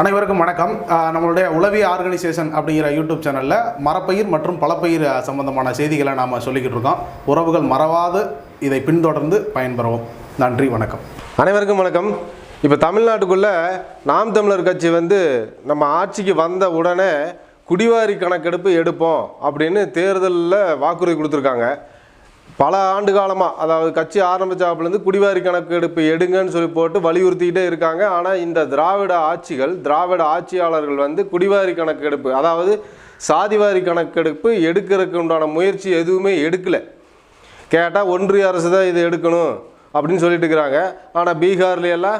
அனைவருக்கும் வணக்கம். நம்மளுடைய உளவி ஆர்கனைசேஷன் அப்படிங்கிற யூடியூப் சேனலில் மரப்பயிர் மற்றும் பலப்பயிர் சம்பந்தமான செய்திகளை நாம் சொல்லிக்கிட்டு இருக்கோம். உறவுகள் மறவாது. இதை பின்தொடர்ந்து பயன்பெறவும். நன்றி வணக்கம். அனைவருக்கும் வணக்கம். இப்போ தமிழ்நாட்டுக்குள்ளே நாம் தமிழர் கட்சி வந்து நம்ம ஆட்சிக்கு வந்த உடனே குடிவாரி கணக்கெடுப்பு எடுப்போம் அப்படின்னு தேர்தலில் வாக்குறுதி கொடுத்துருக்காங்க. பல ஆண்டு காலமாக அதாவது கட்சி ஆரம்பிச்சாப்புலேருந்து குடிவாரி கணக்கெடுப்பு எடுங்கன்னு சொல்லி போட்டு வலியுறுத்திக்கிட்டே இருக்காங்க. ஆனால் இந்த திராவிட ஆட்சிகள் திராவிட ஆட்சியாளர்கள் வந்து குடிவாரி கணக்கெடுப்பு அதாவது சாதிவாரி கணக்கெடுப்பு எடுக்கிறதுக்கு உண்டான முயற்சி எதுவுமே எடுக்கலை. கேட்டால் ஒன்றிய அரசு தான் இது எடுக்கணும் அப்படின்னு சொல்லிட்டு இருக்கிறாங்க. ஆனால் பீகார்லையெல்லாம்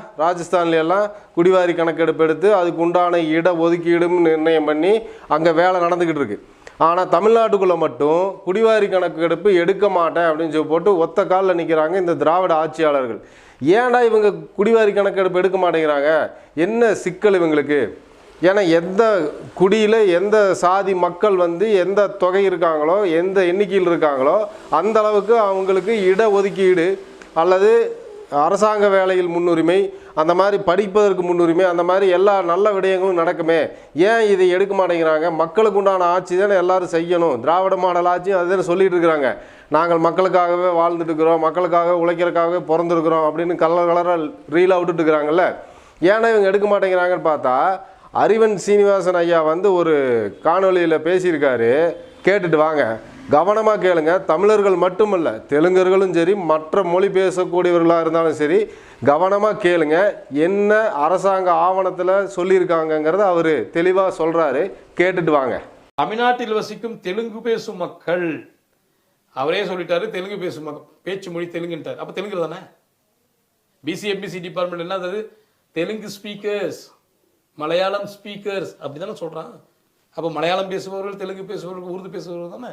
எல்லாம் குடிவாரி கணக்கெடுப்பு எடுத்து அதுக்கு உண்டான இட ஒதுக்கீடும் நிர்ணயம் பண்ணி அங்கே வேலை நடந்துக்கிட்டு இருக்குது ஆனால் தமிழ்நாட்டுக்குள்ளே மட்டும் குடிவாரி கணக்கெடுப்பு எடுக்க மாட்டேன் அப்படின்னு சொல்லி போட்டு ஒத்த காலில் நிற்கிறாங்க இந்த திராவிட ஆட்சியாளர்கள். ஏன்டா இவங்க குடிவாரி கணக்கெடுப்பு எடுக்க மாட்டேங்கிறாங்க? என்ன சிக்கல் இவங்களுக்கு? ஏன்னா எந்த குடியில் எந்த சாதி மக்கள் வந்து எந்த தொகை இருக்காங்களோ எந்த எண்ணிக்கையில் இருக்காங்களோ அந்த அளவுக்கு அவங்களுக்கு இட ஒதுக்கீடு அல்லது அரசாங்க வேலையில் முன்னுரிமை அந்த மாதிரி படிப்பதற்கு முன்னுரிமை அந்த மாதிரி எல்லா நல்ல விடயங்களும் நடக்குமே. ஏன் இதை எடுக்க மாட்டேங்கிறாங்க? மக்களுக்கு உண்டான ஆட்சி தானே எல்லோரும் செய்யணும். திராவிட மாடல் ஆட்சி அதுதான் சொல்லிட்டு இருக்கிறாங்க. நாங்கள் மக்களுக்காகவே வாழ்ந்துட்டுருக்கிறோம் மக்களுக்காக உழைக்கிறதுக்காகவே பிறந்திருக்கிறோம் அப்படின்னு கலர் கலராக ரீலாக விட்டுட்டு இருக்கிறாங்கல்ல. ஏன்னா இவங்க எடுக்க மாட்டேங்கிறாங்கன்னு பார்த்தா அறிவன் சீனிவாசன் ஐயா வந்து ஒரு காணொளியில் பேசியிருக்காரு. கேட்டுட்டு வாங்க. கவனமாக கேளுங்க. தமிழர்கள் மட்டுமல்ல தெலுங்கர்களும் சரி மற்ற மொழி பேசக்கூடியவர்களாக இருந்தாலும் சரி கவனமாக கேளுங்க. என்ன அரசாங்க ஆவணத்தில் சொல்லியிருக்காங்கங்கிறத அவர் தெளிவாக சொல்கிறாரு கேட்டுட்டு வாங்க. தமிழ்நாட்டில் வசிக்கும் தெலுங்கு பேசும் மக்கள் அவரே சொல்லிட்டாரு தெலுங்கு பேசும் மக்கள் பேச்சு மொழி தெலுங்குன்ட்டார். அப்போ தெலுங்கு தானே? பிசிஎம்பிசி டிபார்ட்மெண்ட் என்னது தெலுங்கு ஸ்பீக்கர்ஸ் மலையாளம் ஸ்பீக்கர்ஸ் அப்படி தானே சொல்கிறான் அப்போ மலையாளம் பேசுபவர்கள் தெலுங்கு பேசுபவர்கள் உருது பேசுபவர்கள் தானே?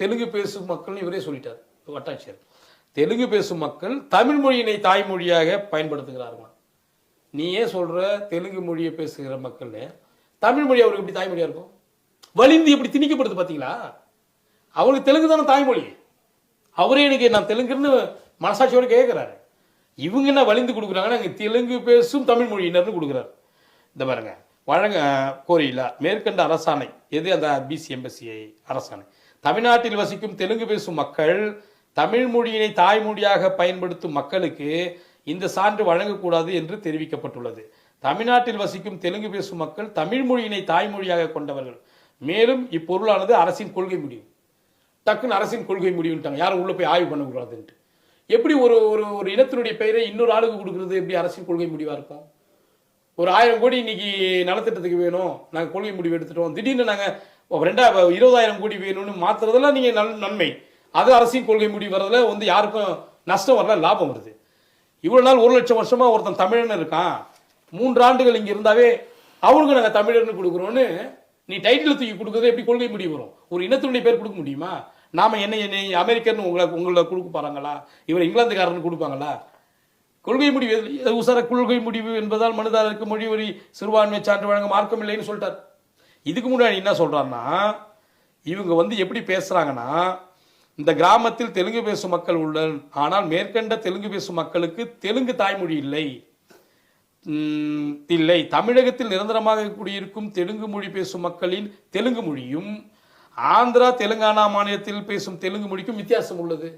தெலுங்கு பேசும் மக்கள்னு இவரே சொல்லிட்டார் வட்டாட்சியர். தெலுங்கு பேசும் மக்கள் தமிழ் மொழியினை தாய்மொழியாக பயன்படுத்துகிறார்களாம். நீ ஏன் சொல்கிற தெலுங்கு மொழியை பேசுகிற மக்கள் தமிழ் மொழி அவருக்கு எப்படி தாய்மொழியாக இருக்கும்? வலிந்து எப்படி திணிக்கப்படுது பார்த்தீங்களா அவருக்கு தெலுங்கு தானே தாய்மொழி. அவரே எனக்கு நான் தெலுங்குன்னு மனசாட்சியோட கேட்குறாரு இவங்க என்ன வலிந்து கொடுக்குறாங்கன்னா இங்க தெலுங்கு பேசும் தமிழ் மொழியினர்னு கொடுக்குறாரு. இந்த பாருங்க வழங்க கோரியில மேற்கண்ட அரசாணை எது அந்த பிசி எம்பசிஐ அரசாணை. தமிழ்நாட்டில் வசிக்கும் தெலுங்கு பேசும் மக்கள் தமிழ் மொழியினை தாய்மொழியாக பயன்படுத்தும் மக்களுக்கு இந்த சான்று வழங்கக்கூடாது என்று தெரிவிக்கப்பட்டுள்ளது. தமிழ்நாட்டில் வசிக்கும் தெலுங்கு பேசும் மக்கள் தமிழ் மொழியினை தாய்மொழியாக கொண்டவர்கள். மேலும் இப்பொருளானது அரசின் கொள்கை முடிவு. டக்குன்னு அரசின் கொள்கை முடிவுன்ட்டாங்க. யாரும் உள்ளே போய் ஆய்வு பண்ணக்கூடாதுன்ட்டு. எப்படி ஒரு ஒரு ஒரு இனத்தினுடைய பெயரை இன்னொரு ஆளுக்கு கொடுக்குறது? எப்படி அரசின் கொள்கை முடிவாக இருக்கும்? ஒரு ஆயிரம் கோடி இன்னைக்கு நலத்திட்டத்துக்கு வேணும். நாங்கள் கொள்கை முடிவு எடுத்துட்டோம். திடீர்னு நாங்கள் ரெண்டா இருபதாயிரம் கோடி வேணும்னு மாத்துறதெல்லாம் நீங்கள் நல் நன்மை. அது அரசின் கொள்கை முடிவு வரதுல வந்து யாருக்கும் நஷ்டம் வரல லாபம் வருது. இவ்வளோ நாள் ஒரு லட்சம் வருஷமா ஒருத்தன் தமிழன் இருக்கான். மூன்று ஆண்டுகள் இங்கே இருந்தாவே அவனுக்கு நாங்கள் தமிழர்னு கொடுக்குறோன்னு நீ டைட்டில் தூக்கி கொடுக்குறது எப்படி கொள்கை முடிவு வரும்? ஒரு இனத்தினுடைய பேர் கொடுக்க முடியுமா? நாம என்ன என்ன அமெரிக்கர்னு உங்களை உங்களை கொடுக்க போறாங்களா? இவர் இங்கிலாந்துக்காரன்னு கொடுப்பாங்களா? கொள்கை முடிவு எது- கொள்கை முடிவு என்பதால் மனிதர்களுக்கு மொழி ஒரு சிறுபான்மை சான்று வழங்க மார்க்கம் இல்லைன்னு சொல்லிட்டார். இதுக்கு முன்னாடி என்ன சொல்கிறான்னா இவங்க வந்து எப்படி பேசுகிறாங்கன்னா இந்த கிராமத்தில் தெலுங்கு பேசும் மக்கள் உள்ளனர் ஆனால் மேற்கண்ட தெலுங்கு பேசும் மக்களுக்கு தெலுங்கு தாய்மொழி இல்லை. இல்லை. தமிழகத்தில் நிரந்தரமாக குடியிருக்கும் தெலுங்கு மொழி பேசும் மக்களின் தெலுங்கு மொழியும் ஆந்திரா தெலுங்கானா மாநிலத்தில் பேசும் தெலுங்கு மொழிக்கும் வித்தியாசம் உள்ளது.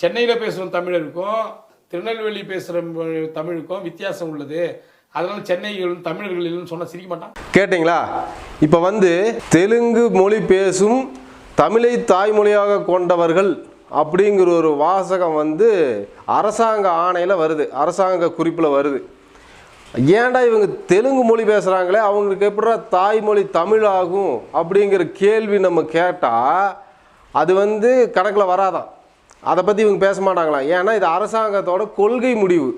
சென்னையில் பேசுகிற தமிழருக்கும் திருநெல்வேலி பேசுகிற தமிழுக்கும் வித்தியாசம் உள்ளது. அதனால சென்னையில் தமிழர்களில் சொன்ன சிரிக்க மாட்டான். கேட்டிங்களா? இப்போ வந்து தெலுங்கு மொழி பேசும் தமிழை தாய்மொழியாக கொண்டவர்கள் அப்படிங்கிற ஒரு வாசகம் வந்து அரசாங்க ஆணையில் வருது. அரசாங்க குறிப்பில் வருது. ஏன்டா இவங்க தெலுங்கு மொழி பேசுகிறாங்களே அவங்களுக்கு எப்படா தாய்மொழி தமிழ் ஆகும் அப்படிங்கிற கேள்வி நம்ம கேட்டால் அது வந்து கணக்கில் வராதான் அதை பற்றி இவங்க பேச மாட்டாங்களாம். ஏன்னா இது அரசாங்கத்தோட கொள்கை முடிவு.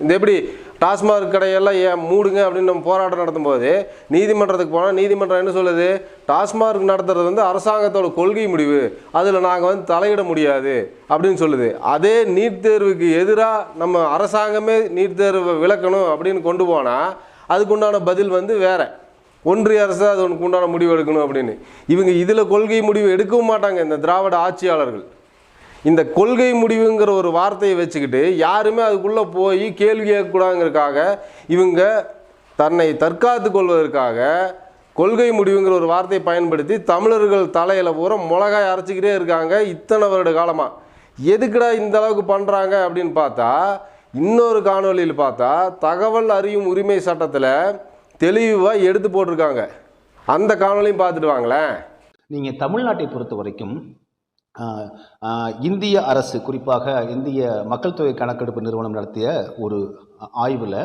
இந்த எப்படி டாஸ்மாக் கடையெல்லாம் ஏன் மூடுங்க அப்படின்னு நம்ம போராட்டம் நடத்தும்போது நீதிமன்றத்துக்கு போனால் நீதிமன்றம் என்ன சொல்லுது? டாஸ்மாக் நடத்துறது வந்து அரசாங்கத்தோட கொள்கை முடிவு. அதில் நாங்கள் வந்து தலையிட முடியாது அப்படின்னு சொல்லுது. அதே நீட் தேர்வுக்கு எதிராக நம்ம அரசாங்கமே நீட் தேர்வை விளக்கணும் அப்படின்னு கொண்டு போனால் அதுக்குண்டான பதில் வந்து வேற. ஒன்றிய அரசு அது உனக்கு உண்டான முடிவு எடுக்கணும் அப்படின்னு. இவங்க இதில் கொள்கை முடிவு எடுக்கவும் மாட்டாங்க இந்த திராவிட ஆட்சியாளர்கள். இந்த கொள்கை முடிவுங்கிற ஒரு வார்த்தையை வச்சுக்கிட்டு யாருமே அதுக்குள்ளே போய் கேள்வி கேட்கக்கூடாதுங்கிறதுக்காக இவங்க தன்னை தற்காத்து கொள்வதற்காக கொள்கை முடிவுங்கிற ஒரு வார்த்தையை பயன்படுத்தி தமிழர்கள் தலையில் பூரா மிளகாய் அரைச்சிக்கிட்டே இருக்காங்க இத்தனை வருட காலமாக எதுக்குடா இந்த அளவுக்கு பண்ணுறாங்க அப்படின்னு பார்த்தா இன்னொரு காணொளியில் பார்த்தா தகவல் அறியும் உரிமை சட்டத்தில் தெளிவாக எடுத்து போட்டிருக்காங்க. அந்த காணொளியும் பார்த்துட்டு வாங்களேன். நீங்கள் தமிழ்நாட்டை பொறுத்த வரைக்கும் இந்திய அரசு குறிப்பாக இந்திய மக்கள் தொகை கணக்கெடுப்பு நிறுவனம் நடத்திய ஒரு ஆய்வில்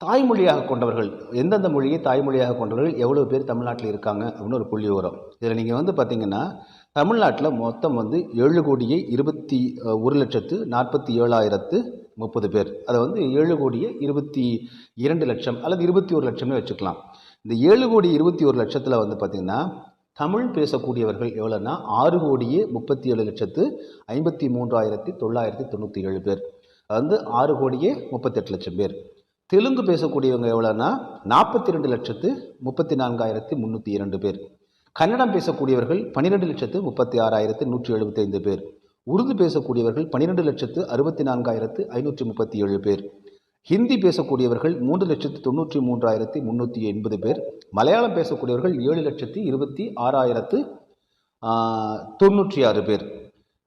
தாய்மொழியாக கொண்டவர்கள் எந்தெந்த மொழியை தாய்மொழியாக கொண்டவர்கள் எவ்வளோ பேர் தமிழ்நாட்டில் இருக்காங்க அப்படின்னு ஒரு புள்ளி வரும் இதில் நீங்கள் வந்து பார்த்தீங்கன்னா தமிழ்நாட்டில் மொத்தம் வந்து ஏழு கோடியே இருபத்தி ஒரு லட்சத்து நாற்பத்தி ஏழாயிரத்து முப்பது பேர். அதை வந்து ஏழு கோடியே இருபத்தி இரண்டு லட்சம் அல்லது இருபத்தி ஒரு லட்சம்னு வச்சுக்கலாம். இந்த ஏழு கோடி இருபத்தி ஒரு லட்சத்தில் வந்து பார்த்திங்கன்னா தமிழ் பேசக்கூடியவர்கள் எவ்வளோன்னா ஆறு கோடியே முப்பத்தி ஏழு லட்சத்து ஐம்பத்தி மூன்றாயிரத்தி தொள்ளாயிரத்தி தொண்ணூற்றி ஏழு பேர். அது வந்து ஆறு கோடியே முப்பத்தெட்டு லட்சம் பேர். தெலுங்கு பேசக்கூடியவங்க எவ்வளோன்னா நாற்பத்தி ரெண்டு லட்சத்து முப்பத்தி நான்காயிரத்தி முந்நூற்றி இரண்டு பேர். கன்னடம் பேசக்கூடியவர்கள் பன்னிரெண்டு லட்சத்து முப்பத்தி ஆறாயிரத்து நூற்றி எழுபத்தைந்து பேர். உருது பேசக்கூடியவர்கள் பன்னிரெண்டு லட்சத்து அறுபத்தி நான்காயிரத்து ஐநூற்றி முப்பத்தி ஏழு பேர். ஹிந்தி பேசக்கூடியவர்கள் மூன்று லட்சத்து தொண்ணூற்றி மூன்றாயிரத்தி முந்நூற்றி எண்பது பேர் மலையாளம் பேசக்கூடியவர்கள் ஏழு லட்சத்தி இருபத்தி ஆறாயிரத்து தொண்ணூற்றி ஆறு பேர்.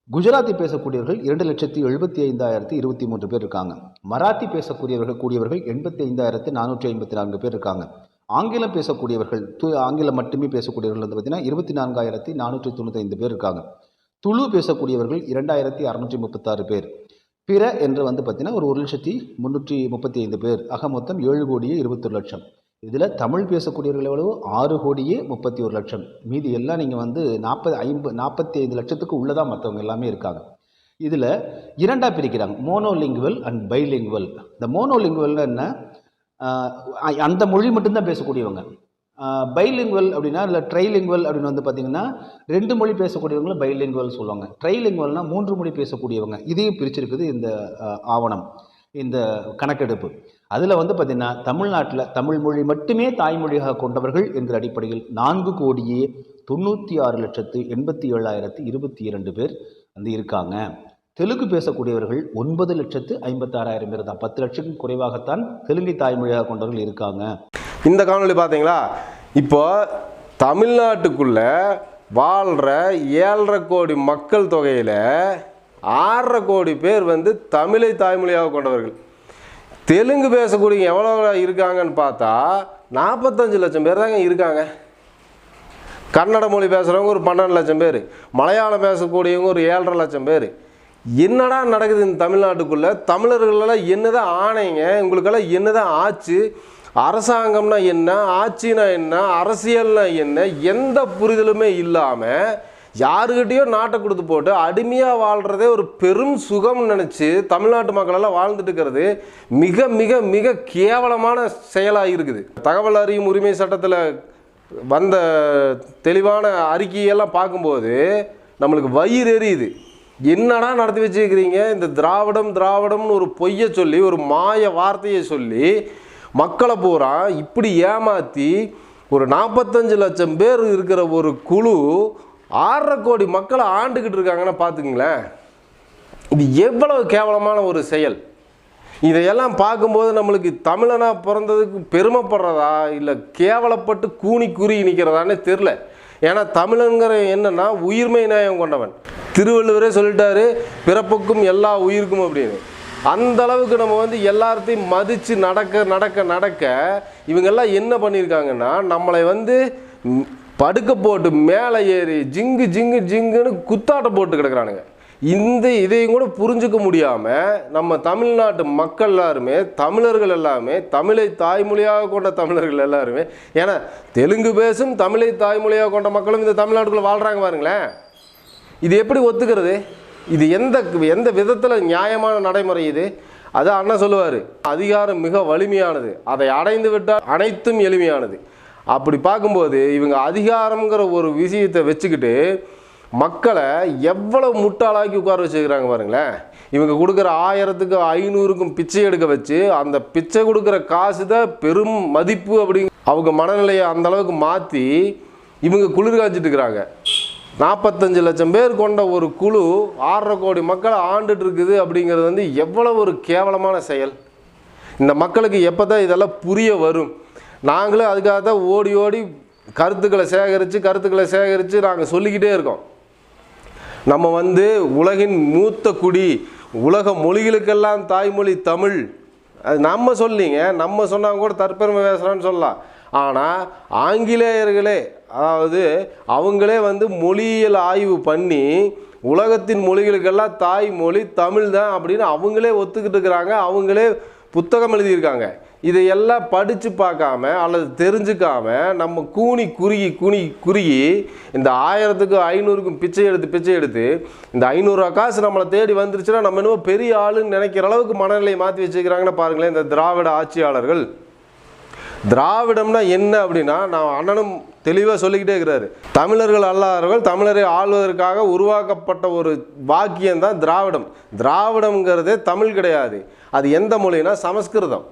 குஜராத்தி பேசக்கூடியவர்கள் இரண்டு லட்சத்தி எழுபத்தி ஐந்தாயிரத்தி இருபத்தி மூன்று பேர் இருக்காங்க. மராத்தி பேசக்கூடியவர்கள் கூடியவர்கள் எண்பத்தி ஐந்தாயிரத்து நானூற்றி ஐம்பத்தி நான்கு பேர் இருக்காங்க. ஆங்கிலம் பேசக்கூடியவர்கள் து ஆங்கிலம் மட்டுமே பேசக்கூடியவர்கள் வந்து பார்த்தீங்கன்னா இருபத்தி நான்காயிரத்தி நானூற்றி தொண்ணூற்றி ஐந்து பேர் இருக்காங்க. துளு பேசக்கூடியவர்கள் இரண்டாயிரத்தி அறநூற்றி முப்பத்தாறு பேர். பிற என்று வந்து பார்த்தீங்கன்னா ஒரு ஒரு லட்சத்தி முந்நூற்றி முப்பத்தி ஐந்து பேர். ஆக மொத்தம் ஏழு கோடியே இருபத்தொரு லட்சம். இதில் தமிழ் பேசக்கூடியவர்கள் எவ்வளவு? ஆறு கோடியே முப்பத்தி ஒரு லட்சம். மீதி எல்லாம் நீங்கள் வந்து நாற்பது ஐம்பது நாற்பத்தி ஐந்து லட்சத்துக்கு உள்ளதாக மற்றவங்க எல்லாமே இருக்காங்க. இதில் இரண்டாக பிரிக்கிறாங்க. மோனோலிங்குவல் அண்ட் பைலிங்குவல் இந்த மோனோலிங்குவல்னு என்ன? அந்த மொழி மட்டும்தான் பேசக்கூடியவங்க. பைலிங்குவல் அப்படின்னா இல்லை ட்ரைலிங்குவல் அப்படின்னு வந்து பார்த்தீங்கன்னா ரெண்டு மொழி பேசக்கூடியவங்களை பைலிங்குவல் சொல்லுவாங்க. ட்ரைலிங்குவல்னால் மூன்று மொழி பேசக்கூடியவங்க. இதையும் பிரிச்சிருக்குது இந்த ஆவணம் இந்த கணக்கெடுப்பு. அதில் வந்து பார்த்திங்கன்னா தமிழ்நாட்டில் தமிழ் மொழி மட்டுமே தாய்மொழியாக கொண்டவர்கள் என்கிற அடிப்படையில் நான்கு கோடியே தொண்ணூற்றி ஆறு லட்சத்து எண்பத்தி ஏழாயிரத்து இருபத்தி இரண்டு பேர் வந்து இருக்காங்க. தெலுங்கு பேசக்கூடியவர்கள் ஒன்பது லட்சத்து ஐம்பத்தாறாயிரம் பேர் தான். பத்து லட்சத்துக்கும் குறைவாகத்தான் தெலுங்கை தாய்மொழியாக கொண்டவர்கள் இருக்காங்க. இந்த காணொலி பார்த்தீங்களா? இப்போ தமிழ்நாட்டுக்குள்ள வாழ்கிற ஏழரை கோடி மக்கள் தொகையில் ஆறரை கோடி பேர் வந்து தமிழை தாய்மொழியாக கொண்டவர்கள். தெலுங்கு பேசக்கூடிய எவ்வளோ இருக்காங்கன்னு பார்த்தா நாற்பத்தஞ்சு லட்சம் பேர் தாங்க இருக்காங்க. கன்னட மொழி பேசுகிறவங்க ஒரு பன்னெண்டு லட்சம் பேர். மலையாளம் பேசக்கூடியவங்க ஒரு ஏழரை லட்சம் பேர். என்னடா நடக்குது இந்த தமிழ்நாட்டுக்குள்ளே? தமிழர்களெல்லாம் என்னதான் ஆணைங்க? உங்களுக்கெல்லாம் என்னதான் ஆச்சு? அரசாங்கம்னா என்ன ஆட்சினா என்ன அரசியல்னா என்ன எந்த புரிதலுமே இல்லாமல் யாருக்கிட்டேயோ நாட்டை கொடுத்து போட்டு அடிமையாக வாழ்கிறதே ஒரு பெரும் சுகம்னு நினச்சி தமிழ்நாட்டு மக்களெல்லாம் வாழ்ந்துட்டு இருக்கிறது மிக மிக மிக கேவலமான செயலாக இருக்குது. தகவல் அறியும் உரிமை சட்டத்தில் வந்த தெளிவான அறிக்கையெல்லாம் பார்க்கும்போது நம்மளுக்கு வயிறு எரியுது. என்னடா நடத்தி வச்சுருக்கிறீங்க? இந்த திராவிடம் திராவிடம்னு ஒரு பொய்யை சொல்லி ஒரு மாய வார்த்தையை சொல்லி மக்களை பூரா இப்படி ஏமாற்றி ஒரு நாற்பத்தஞ்சு லட்சம் பேர் இருக்கிற ஒரு குழு ஆறரை கோடி மக்களை ஆண்டுக்கிட்டு இருக்காங்கன்னா பார்த்துக்குங்களேன். இது எவ்வளவு கேவலமான ஒரு செயல். இதையெல்லாம் பார்க்கும்போது நம்மளுக்கு தமிழனா பிறந்ததுக்கு பெருமைப்படுறதா இல்லை கேவலப்பட்டு கூணி கூறி நிற்கிறதானே தெரில ஏன்னா தமிழங்கிற என்னன்னா உயிர்மை நியாயம் கொண்டவன். திருவள்ளுவரே சொல்லிட்டாரு பிறப்புக்கும் எல்லா உயிருக்கும் அப்படின்னு. அந்த அளவுக்கு நம்ம வந்து எல்லாத்தையும் மதித்து நடக்க நடக்க நடக்க இவங்கெல்லாம் என்ன பண்ணியிருக்காங்கன்னா நம்மளை வந்து படுக்க போட்டு மேலே ஏறி ஜிங்கு ஜிங்கு ஜிங்குன்னு குத்தாட்டம் போட்டு கிடக்குறானுங்க. இந்த இதையும் கூட புரிஞ்சுக்க முடியாமல் நம்ம தமிழ்நாட்டு மக்கள் எல்லாருமே தமிழர்கள் எல்லாமே தமிழை தாய்மொழியாக கொண்ட தமிழர்கள் எல்லாருமே ஏன்னா தெலுங்கு பேசும் தமிழை தாய்மொழியாக கொண்ட மக்களும் இந்த தமிழ்நாட்டுக்குள்ளே வாழ்கிறாங்க பாருங்களேன். இது எப்படி ஒத்துக்கிறது? இது எந்த எந்த விதத்தில் நியாயமான நடைமுறை இது? அது அண்ணன் சொல்லுவார் அதிகாரம் மிக வலிமையானது. அதை அடைந்து விட்டால் அனைத்தும் எளிமையானது. அப்படி பார்க்கும்போது இவங்க அதிகாரம்ங்கிற ஒரு விஷயத்தை வச்சுக்கிட்டு மக்களை எவ்வளோ முட்டாளாக்கி உட்கார வச்சுக்கிறாங்க பாருங்களேன். இவங்க கொடுக்குற ஆயிரத்துக்கு ஐநூறுக்கும் பிச்சை எடுக்க வச்சு அந்த பிச்சை கொடுக்குற காசு தான் பெரும் மதிப்பு அப்படி அவங்க மனநிலையை அந்த அளவுக்கு மாற்றி இவங்க குளிர் காய்ச்சிட்டு இருக்கிறாங்க. நாற்பத்தஞ்சு லட்சம் பேர் கொண்ட ஒரு குழு ஆறரை கோடி மக்களை ஆண்டுட்டு இருக்குது அப்படிங்கிறது வந்து எவ்வளவு ஒரு கேவலமான செயல். இந்த மக்களுக்கு எப்போ தான் இதெல்லாம் புரிய வரும்? நாங்களும் அதுக்காக தான் ஓடி ஓடி கருத்துக்களை சேகரித்து கருத்துக்களை சேகரித்து நாங்கள் சொல்லிக்கிட்டே இருக்கோம். நம்ம வந்து உலகின் மூத்த குடி உலக மொழிகளுக்கெல்லாம் தாய்மொழி தமிழ். அது நம்ம சொல்லிங்க நம்ம சொன்னாங்க கூட தற்பெருமை பேசுகிறான்னு சொல்லலாம். ஆனால் ஆங்கிலேயர்களே அதாவது அவங்களே வந்து மொழியியல் ஆய்வு பண்ணி உலகத்தின் மொழிகளுக்கெல்லாம் தாய்மொழி தமிழ் தான் அப்படின்னு அவங்களே ஒத்துக்கிட்டு இருக்கிறாங்க அவங்களே புத்தகம் எழுதியிருக்காங்க. இதையெல்லாம் படித்து பார்க்காம அல்லது தெரிஞ்சுக்காம நம்ம கூனி குறுகி குனி குறுகி இந்த ஆயிரத்துக்கும் ஐநூறுக்கும் பிச்சை எடுத்து பிச்சை எடுத்து இந்த ஐநூறுரூவா காசு நம்மளை தேடி வந்துருச்சுன்னா நம்ம என்னவோ பெரிய ஆளுன்னு நினைக்கிற அளவுக்கு மனநிலையை மாற்றி வச்சுக்கிறாங்கன்னு பாருங்களேன் இந்த திராவிட ஆட்சியாளர்கள். திராவிடம்னா என்ன அப்படின்னா நான் அண்ணனும் தெளிவாக சொல்லிக்கிட்டே இருக்கிறாரு. தமிழர்கள் அல்லாதவர்கள் தமிழரை ஆள்வதற்காக உருவாக்கப்பட்ட ஒரு வாக்கியம் தான் திராவிடம். திராவிடம்ங்கிறதே தமிழ் கிடையாது. அது எந்த மொழினா சமஸ்கிருதம்.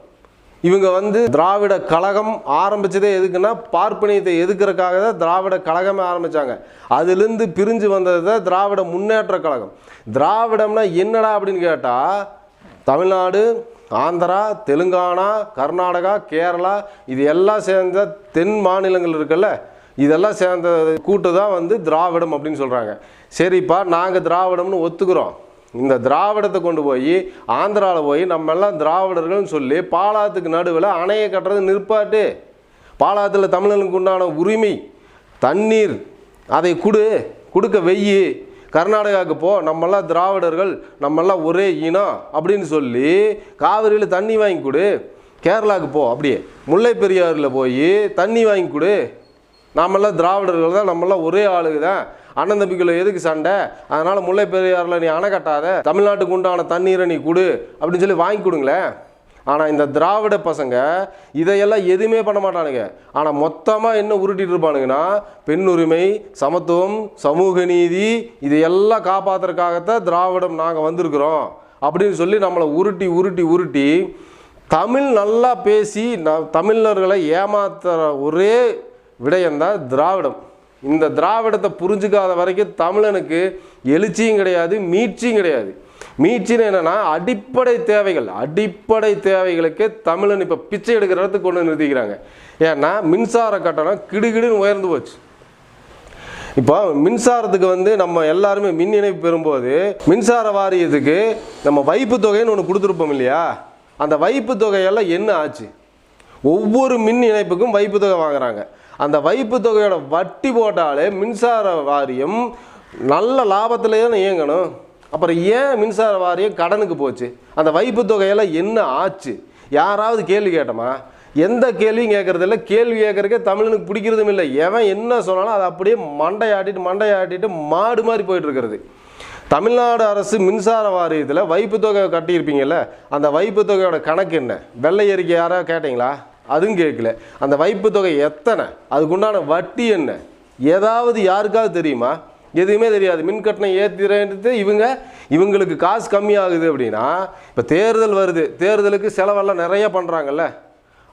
இவங்க வந்து திராவிட கழகம் ஆரம்பித்ததே எதுக்குன்னா பார்ப்பனியத்தை எதுக்குறதுக்காக தான் திராவிட கழகமே ஆரம்பித்தாங்க அதுலேருந்து பிரிஞ்சு வந்தது தான் திராவிட முன்னேற்ற கழகம். திராவிடம்னா என்னடா அப்படின்னு கேட்டால் தமிழ்நாடு ஆந்திரா தெலுங்கானா கர்நாடகா கேரளா இது எல்லாம் சேர்ந்த தென் மாநிலங்கள் இருக்குல்ல? இதெல்லாம் சேர்ந்த கூட்டு தான் வந்து திராவிடம் அப்படின்னு சொல்கிறாங்க சரிப்பா நாங்கள் திராவிடம்னு ஒத்துக்கிறோம். இந்த திராவிடத்தை கொண்டு போய் ஆந்திராவில் போய் நம்ம எல்லாம் திராவிடர்கள்னு சொல்லி பாலாத்துக்கு நடுவில் அணையை கட்டுறது நிற்பாட்டு. பாலாத்தில் தமிழனுக்கு உண்டான உரிமை தண்ணீர் அதை கொடு கொடுக்க வெய்யி. கர்நாடகாவுக்கு போ நம்மெல்லாம் திராவிடர்கள் நம்மெல்லாம் ஒரே இனம் அப்படின்னு சொல்லி காவிரியில் தண்ணி வாங்கி கொடு. கேரளாவுக்கு போ அப்படியே. முல்லை பெரியாறில் போய் தண்ணி வாங்கி கொடு. நாமெல்லாம் திராவிடர்கள் தான் நம்மெல்லாம் ஒரே ஆளுங்க தான். அண்ணன் தம்பிக்குள்ள எதுக்கு சண்டை? அதனால் முல்லை பெரியாறில் நீ அணை கட்டாத தமிழ்நாட்டுக்கு உண்டான தண்ணீரை நீ கொடு அப்படின்னு சொல்லி வாங்கி கொடுங்களேன். ஆனால் இந்த திராவிட பசங்க இதையெல்லாம் எதுவுமே பண்ண மாட்டானுங்க. ஆனால் மொத்தமாக என்ன உருட்டிட்டு இருப்பானுங்கன்னா பெண் உரிமை சமத்துவம் சமூக நீதி இதையெல்லாம் காப்பாற்றுறதுக்காகத்தான் திராவிடம் நாங்கள் வந்திருக்கிறோம். அப்படின்னு சொல்லி நம்மளை உருட்டி உருட்டி உருட்டி தமிழ் நல்லா பேசி ந தமிழர்களை ஏமாத்துற ஒரே விடயம்தான் திராவிடம். இந்த திராவிடத்தை புரிஞ்சுக்காத வரைக்கும் தமிழனுக்கு எழுச்சியும் கிடையாது மீட்சியும் கிடையாது. மீட்சின்னு என்னன்னா அடிப்படை தேவைகள் அடிப்படை தேவைகளுக்கு தமிழன் இப்போ பிச்சை எடுக்கிற இடத்துக்கு கொண்டு நிறுத்திக்கிறாங்க. ஏன்னா மின்சார கட்டணம் கிடுகிடுன்னு உயர்ந்து போச்சு. இப்போ மின்சாரத்துக்கு வந்து நம்ம எல்லாருமே மின் இணைப்பு பெறும்போது மின்சார வாரியத்துக்கு நம்ம வைப்பு தொகைன்னு ஒன்று கொடுத்துருப்போம் இல்லையா? அந்த வைப்பு தொகையெல்லாம் என்ன ஆச்சு? ஒவ்வொரு மின் இணைப்புக்கும் வைப்பு தொகை வாங்குறாங்க. அந்த வைப்பு தொகையோட வட்டி போட்டாலே மின்சார வாரியம் நல்ல லாபத்திலே தான் இயங்கணும். அப்புறம் ஏன் மின்சார வாரியம் கடனுக்கு போச்சு? அந்த வைப்பு தொகையெல்லாம் என்ன ஆச்சு? யாராவது கேள்வி கேட்டோமா? எந்த கேள்வியும் கேட்கறது இல்லை. கேள்வி கேட்குறக்கே தமிழனுக்கு பிடிக்கிறதும் இல்லை. எவன் என்ன சொன்னாலும் அதை அப்படியே மண்டையாட்டிட்டு மண்டையாட்டிட்டு மாடு மாதிரி போயிட்டு இருக்கிறது. தமிழ்நாடு அரசு மின்சார வாரியத்தில் வைப்பு தொகை கட்டியிருப்பீங்கல்ல? அந்த வைப்பு தொகையோட கணக்கு என்ன? வெள்ளை அறிக்கை யாராவது கேட்டிங்களா? அதுவும் கேட்கல. அந்த வைப்பு தொகை எத்தனை? அதுக்குண்டான வட்டி என்ன? ஏதாவது யாருக்காவது தெரியுமா? எதுவுமே தெரியாது. மின் கட்டணம் ஏற்றிட்டு இவங்க இவங்களுக்கு காசு கம்மியாகுது அப்படின்னா இப்போ தேர்தல் வருது. தேர்தலுக்கு செலவெல்லாம் நிறைய பண்ணுறாங்கல்ல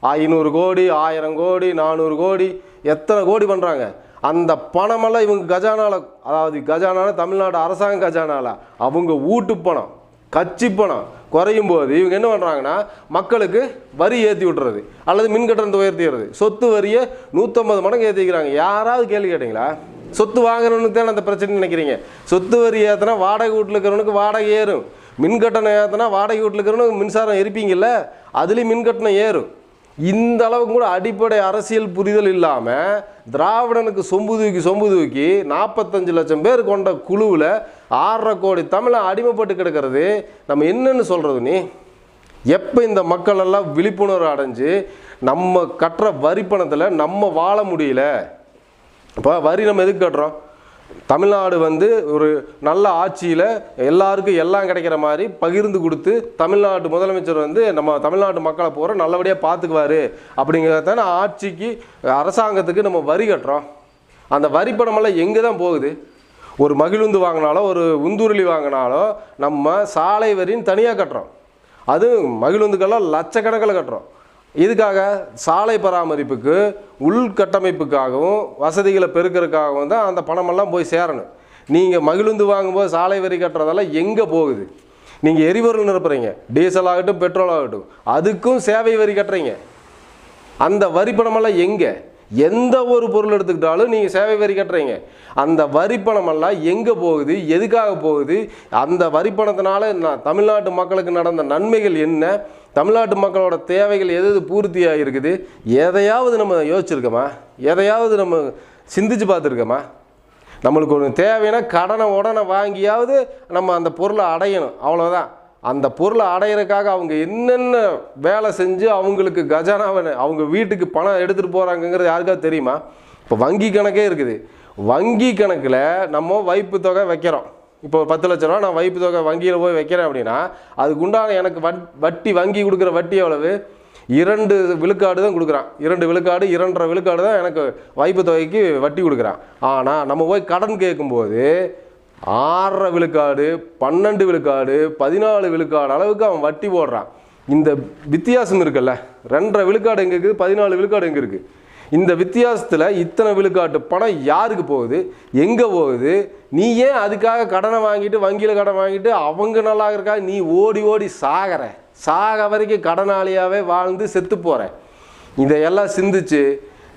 ஐநூறு கோடி ஆயிரம் கோடி நானூறு கோடி எத்தனை கோடி பண்ணுறாங்க அந்த பணமெல்லாம் இவங்க கஜானால அதாவது கஜானால தமிழ்நாடு அரசாங்க கஜானால அவங்க வீட்டு பணம் கட்சி பணம் குறையும் போது இவங்க என்ன பண்ணுறாங்கன்னா மக்களுக்கு வரி ஏற்றி விட்டுறது அல்லது மின் கட்டணத்தை உயர்த்திடுறது சொத்து வரியை நூற்றம்பது மடங்கு ஏற்றிக்கிறாங்க யாராவது கேள்வி கேட்டிங்களா? சொத்து வாங்குறவனுக்கு தான் அந்த பிரச்சனை நினைக்கிறீங்க? சொத்து வரி ஏற்றினா வாடகை வீட்டில் இருக்கிறவனுக்கு வாடகை ஏறும். மின் கட்டணம் ஏற்றினா வாடகை வீட்டில் இருக்கிறவனுக்கு மின்சாரம் எரிப்பீங்கல்ல அதுலேயும் மின் கட்டணம் ஏறும். இந்த அளவுக்கு கூட அடிப்படை அரசியல் புரிதல் இல்லாமல் திராவிடனுக்கு சொம்பு தூக்கி சொம்பு தூக்கி நாற்பத்தஞ்சு லட்சம் பேர் கொண்ட குழுவில் ஆறரை கோடி தமிழை அடிமைப்பட்டு கிடக்கிறது. நம்ம என்னன்னு சொல்கிறது நீ? எப்போ இந்த மக்களெல்லாம் விழிப்புணர்வு அடைஞ்சு நம்ம கட்டுற வரி பணத்தில் நம்ம வாழ முடியல? இப்போ வரி நம்ம எதுக்கு கட்டுறோம்? தமிழ்நாடு வந்து ஒரு நல்ல ஆட்சியில் எல்லாருக்கும் எல்லாம் கிடைக்கிற மாதிரி பகிர்ந்து கொடுத்து தமிழ்நாட்டு முதலமைச்சர் வந்து நம்ம தமிழ்நாட்டு மக்களை பூரா நல்லபடியாக பார்த்துக்குவார் அப்படிங்கிறதான ஆட்சிக்கு அரசாங்கத்துக்கு நம்ம வரி கட்டுறோம். அந்த வரி பணமெல்லாம் எங்கே தான் போகுது? ஒரு மகிழுந்து வாங்கினாலோ ஒரு உந்துருளி வாங்கினாலோ நம்ம சாலை வரின்னு தனியாக கட்டுறோம். அது மகிழுந்துக்கெல்லாம் லட்சக்கணக்கில் கட்டுறோம். இதுக்காக சாலை பராமரிப்புக்கு உள்கட்டமைப்புக்காகவும் வசதிகளை பெருக்கிறதுக்காகவும் தான் அந்த பணமெல்லாம் போய் சேரணும். நீங்கள் மகிழுந்து வாங்கும்போது சாலை வரி கட்டுறதெல்லாம் எங்கே போகுது? நீங்கள் எரிபொருள் நிரப்புறீங்க. டீசல் ஆகட்டும் பெட்ரோல் ஆகட்டும் அதுக்கும் சேவை வரி கட்டுறீங்க. அந்த வரி பணமெல்லாம் எங்கே? எந்த ஒரு பொருள் எடுத்துக்கிட்டாலும் நீங்கள் சேவை வரி கட்டுறீங்க. அந்த வரி பணமெல்லாம் எங்கே போகுது? எதுக்காக போகுது? அந்த வரி பணத்தினால நான் தமிழ்நாட்டு மக்களுக்கு நடந்த நன்மைகள் என்ன? தமிழ்நாட்டு மக்களோட தேவைகள் எது எது பூர்த்தியாக இருக்குது? எதையாவது நம்ம யோசிச்சிருக்கோமா? எதையாவது நம்ம சிந்திச்சு பார்த்துருக்கோமா? நம்மளுக்கு ஒன்று தேவைன்னா கடனை உடனே வாங்கியாவது நம்ம அந்த பொருளை அடையணும். அவ்வளோதான் அந்த பொருளை அடையிறதுக்காக அவங்க என்னென்ன வேலை செஞ்சு அவங்களுக்கு கஜானாவை அவங்க வீட்டுக்கு பணம் எடுத்துகிட்டு போகிறாங்கங்கிறது யாருக்காவது தெரியுமா? இப்போ வங்கி கணக்கே இருக்குது. வங்கி கணக்கில் நம்ம வைப்பு தொகை வைக்கிறோம். இப்போ பத்து லட்ச ரூபா நான் வைப்பு தொகை வங்கியில் போய் வைக்கிறேன் அப்படின்னா அதுக்கு உண்டான எனக்கு வட் வட்டி வங்கி கொடுக்குற வட்டி எவ்வளவு? இரண்டு விழுக்காடு தான் கொடுக்குறான். இரண்டு விழுக்காடு இரண்டரை விழுக்காடு தான் எனக்கு வைப்பு தொகைக்கு வட்டி கொடுக்குறான். ஆனால் நம்ம போய் கடன் கேட்கும்போது ஆறரை விழுக்காடு பன்னெண்டு விழுக்காடு பதினாலு விழுக்காடு அளவுக்கு அவன் வட்டி போடுறான். இந்த வித்தியாசம் இருக்குல்ல ரெண்டரை விழுக்காடு எங்கே இருக்குது பதினாலு விழுக்காடு எங்கே இருக்குது? இந்த வித்தியாசத்தில் இத்தனை விழுக்காட்டு பணம் யாருக்கு போகுது? எங்கே போகுது? நீ ஏன் அதுக்காக கடனை வாங்கிட்டு வங்கியில் கடன் வாங்கிட்டு அவங்க நல்லா இருக்கா? நீ ஓடி ஓடி சாகிற. சாக வரைக்கும் கடனாளியாகவே வாழ்ந்து செத்து போகிற இதையெல்லாம் சிந்திச்சு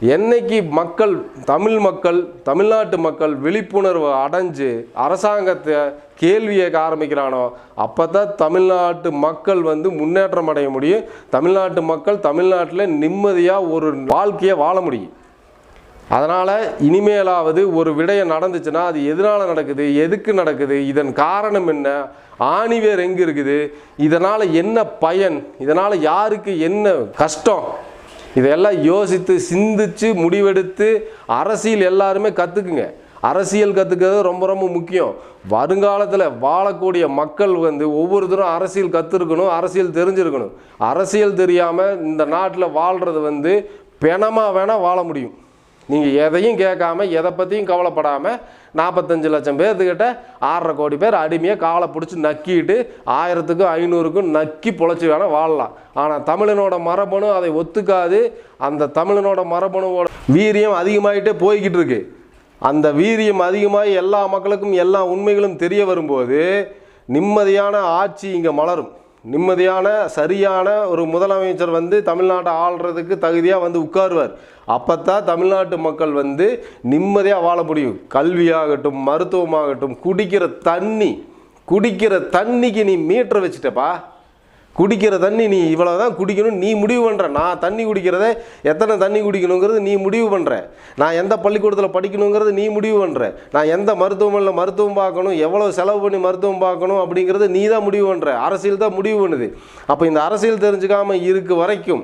என்னைக்கு மக்கள் தமிழ் மக்கள் தமிழ்நாட்டு மக்கள் விழிப்புணர்வு அடைஞ்சு அரசாங்கத்தை கேள்வி கேட்க ஆரம்பிக்கிறானோ அப்போ தான் தமிழ்நாட்டு மக்கள் வந்து முன்னேற்றம் அடைய முடியும். தமிழ்நாட்டு மக்கள் தமிழ்நாட்டில் நிம்மதியாக ஒரு வாழ்க்கையை வாழ முடியும். அதனால் இனிமேலாவது ஒரு விடயம் நடந்துச்சுன்னா அது எதனால் நடக்குது எதுக்கு நடக்குது இதன் காரணம் என்ன ஆணிவேர் எங்கே இருக்குது இதனால் என்ன பயன் இதனால் யாருக்கு என்ன கஷ்டம் இதெல்லாம் யோசித்து சிந்திச்சு முடிவெடுத்து அரசியல் எல்லாருமே கற்றுக்குங்க அரசியல் கற்றுக்கிறது ரொம்ப ரொம்ப முக்கியம். வருங்காலத்தில் வாழக்கூடிய மக்கள் வந்து ஒவ்வொருத்தரும் அரசியல் கற்றுருக்கணும் அரசியல் தெரிஞ்சிருக்கணும். அரசியல் தெரியாமல் இந்த நாட்டில் வாழ்கிறது வந்து பிணமாக வேணால் வாழ முடியும். நீங்கள் எதையும் கேட்காம எதை பற்றியும் கவலைப்படாமல் நாற்பத்தஞ்சு லட்சம் பேர்த்துக்கிட்ட ஆறரை கோடி பேர் அடிமையாக காலை பிடிச்சி நக்கிட்டு ஆயிரத்துக்கும் ஐநூறுக்கும் நக்கி பொழைச்சி வேணால் வாழலாம். ஆனால் தமிழனோட மரபணு அதை ஒத்துக்காது. அந்த தமிழனோட மரபணுவோட வீரியம் அதிகமாகிட்டே போய்கிட்டு இருக்கு. அந்த வீரியம் அதிகமாகி எல்லா மக்களுக்கும் எல்லா உண்மைகளும் தெரிய வரும்போது நிம்மதியான ஆட்சி இங்கே மலரும். நிம்மதியான சரியான ஒரு முதலமைச்சர் வந்து தமிழ்நாட்டை ஆள்றதுக்கு தகுதியாக வந்து உட்காருவார். அப்போ தான் தமிழ்நாட்டு மக்கள் வந்து நிம்மதியாக வாழ முடியும். கல்வியாகட்டும் மருத்துவமாகட்டும் குடிக்கிற தண்ணி குடிக்கிற தண்ணிக்கு நீ மீட்டர் வச்சுட்டப்பா. குடிக்கிற தண்ணி நீ இவ்வளோ தான் குடிக்கணும் நீ முடிவு பண்ணுற நான் தண்ணி குடிக்கிறத எத்தனை தண்ணி குடிக்கணுங்கிறது நீ முடிவு பண்ணுற நான் எந்த பள்ளிக்கூடத்தில் படிக்கணுங்கிறது நீ முடிவு பண்ணுற நான் எந்த மருத்துவமனையில் மருத்துவம் பார்க்கணும் எவ்வளோ செலவு பண்ணி மருத்துவம் பார்க்கணும் அப்படிங்கிறது நீ தான் முடிவு பண்ணுற அரசியல் தான் முடிவு பண்ணுது. அப்போ இந்த அரசியல் தெரிஞ்சுக்காமல் இருக்க வரைக்கும்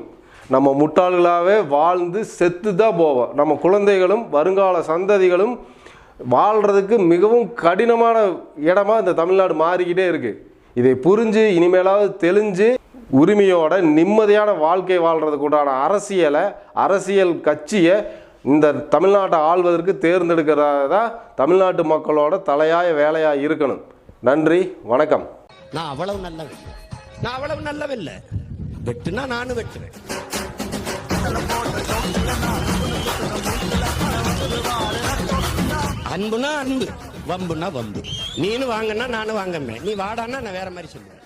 நம்ம முட்டாள்களாகவே வாழ்ந்து செத்து தான் போவோம். நம்ம குழந்தைகளும் வருங்கால சந்ததிகளும் வாழ்கிறதுக்கு மிகவும் கடினமான இடமா இந்த தமிழ்நாடு மாறிக்கிட்டே இருக்குது இதை புரிஞ்சு இனிமேலாவது தெளிஞ்சு உரிமையோட நிம்மதியான வாழ்க்கை வாழ்கிறதுக்கு உண்டான அரசியலை அரசியல் கட்சியை இந்த தமிழ்நாட்டை ஆள்வதற்கு தேர்ந்தெடுக்கிறதா தான் தமிழ்நாட்டு மக்களோட தலையாய வேலையாக இருக்கணும். நன்றி வணக்கம். நான் அவ்வளவு நல்லவன் நான் அவ்வளவு நல்லவில்லை வெட்டுனா நானும் வெட்டுவேன். அன்புனா அன்பு வம்புனா வம்பு. நீனு வாங்கன்னா நானும் வாங்கமே நீ வாடான்னா நான் வேற மாதிரி சொல்லுவேன்.